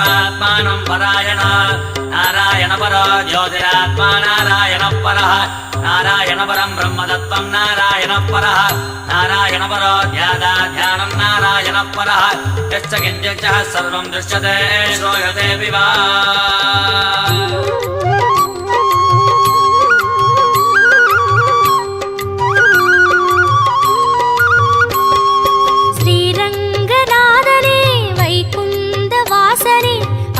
జీవాత్మానం పరాయణ నారాయణ పరో జ్యోతిరాత్మా నారాయణ పర నారాయణ పరం బ్రహ్మతత్వం నారాయణ పర నారాయణ పరో ధ్యాదా ధ్యానం నారాయణ పర యశ్చ సర్వం దృశ్యతే శ్రూయతే వివా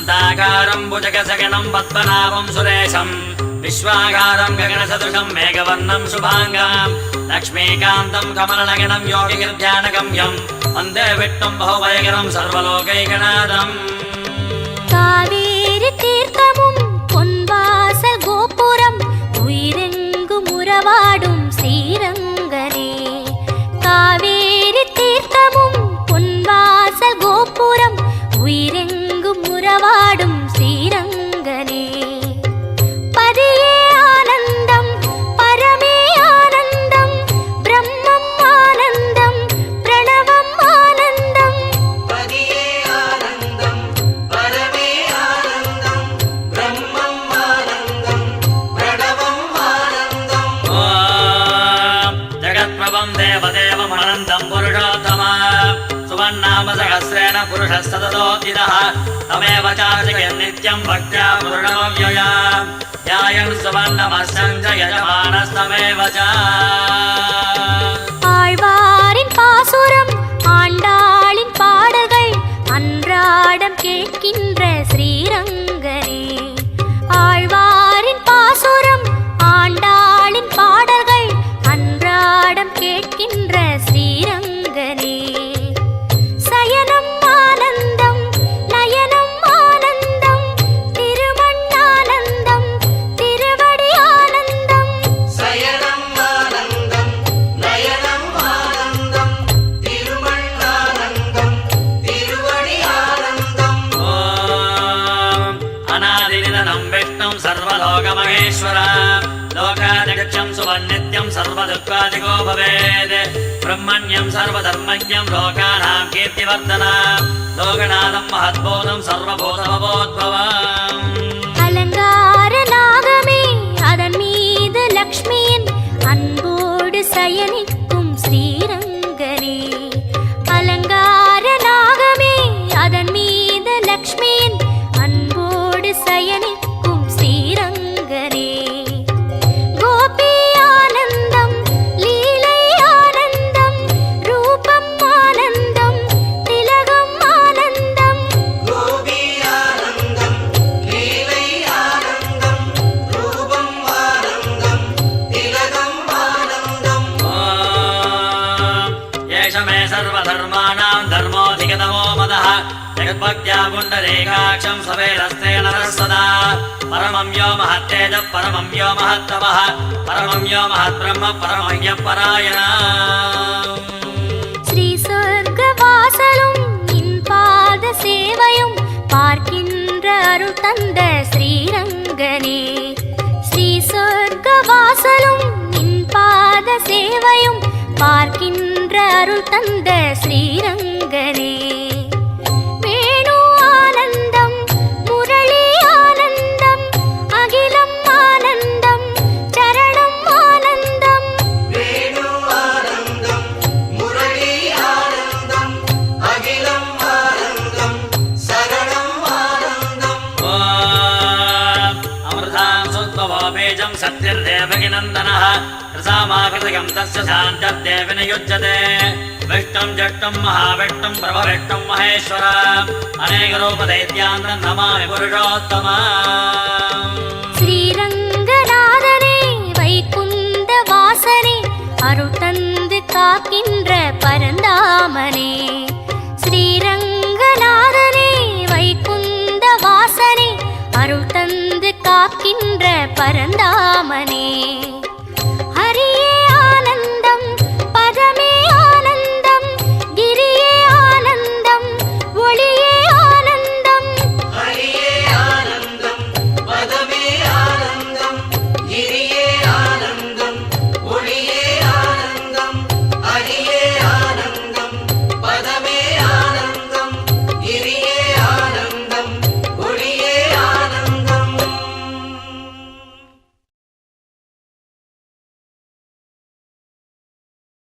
शान्ताकारम् भुजगसगणम् पद्मनाभम् सुरेशम् विश्वाकारम् गगनसदृशम् मेघवर्णम् शुभाङ्गाम् लक्ष्मीकान्तम् कमलनगणम् योगिगिर्ध्यानगम्यम् वन्दे विट्टम् बहुवैकरम् सर्वलोकैकनादम् कावेरि तीर्थमुम् सुवन्नाम सहस्रेण पुरुषस्तदोदितः तमेव चार्जयन् नित्यं भक्त्या पूर्णमव्यया ध्यायन् सुवर्णमस्यं च यजमानस्तमेव च लोकादिगच्छं सुवन्नित्यं सर्वदुःखादिको भवेत् ब्रह्मण्यं सर्वधर्मज्ञं लोकानां कीर्तिवर्धना लोकनाथं महद्बोधं सर्वभूतमवोद्भवम् அலங்கார நாகமே அதன் மீது லக்ஷ்மியின் அன்போடு சயனிக்கும் ஸ்ரீரங்கனே அலங்கார நாகமே அதன் மீது லக்ஷ்மியின் सर्वधर्माणां धर्मोऽधिगतमो मदः जगद्भक्त्या पुण्डरीकाक्षं सवेरस्ते नरः सदा परमं यो महत्तेज परमं यो महत्तमः परमं यो महद्ब्रह्म परमं परायणा ஸ்ரீ சொர்க்க வாசலும் நின் பாத சேவையும் பார்க்கின்ற அருள் தந்த ஸ்ரீரங்கனே ஸ்ரீ சொர்க்க வாசலும் நின் பாத சேவையும் பார்க்கின்ற என்ற அருள் தந்த ஸ்ரீரங்கனே. வேணு ஆனந்தம் முரளி ஆனந்தம் அகிலம் ஆனந்தம் சரணம் ஆனந்தம். வேணு ஆனந்தம் முரளி ஆனந்தம் அகிலம் ஆனந்தம் சரணம் ஆனந்தம். அமிர்தாம் சுத்தவாபேஜம் சத்யர் தேவகிநந்தனः सामाकृतिकम् तस्य शान्तद्देव नियुज्यते विष्णम् जष्टम् महाविष्णम् प्रभविष्णम् महेश्वर अनेकरूपदैत्यान्तम् नमामि पुरुषोत्तमा ஸ்ரீரங்கநாதனே வைகுந்த வாசனே அருள் தந்து காக்கின்ற பரந்தாமனே ஸ்ரீரங்கநாதனே வைகுந்த வாசனே அருள் தந்து காக்கின்ற பரந்தாமனே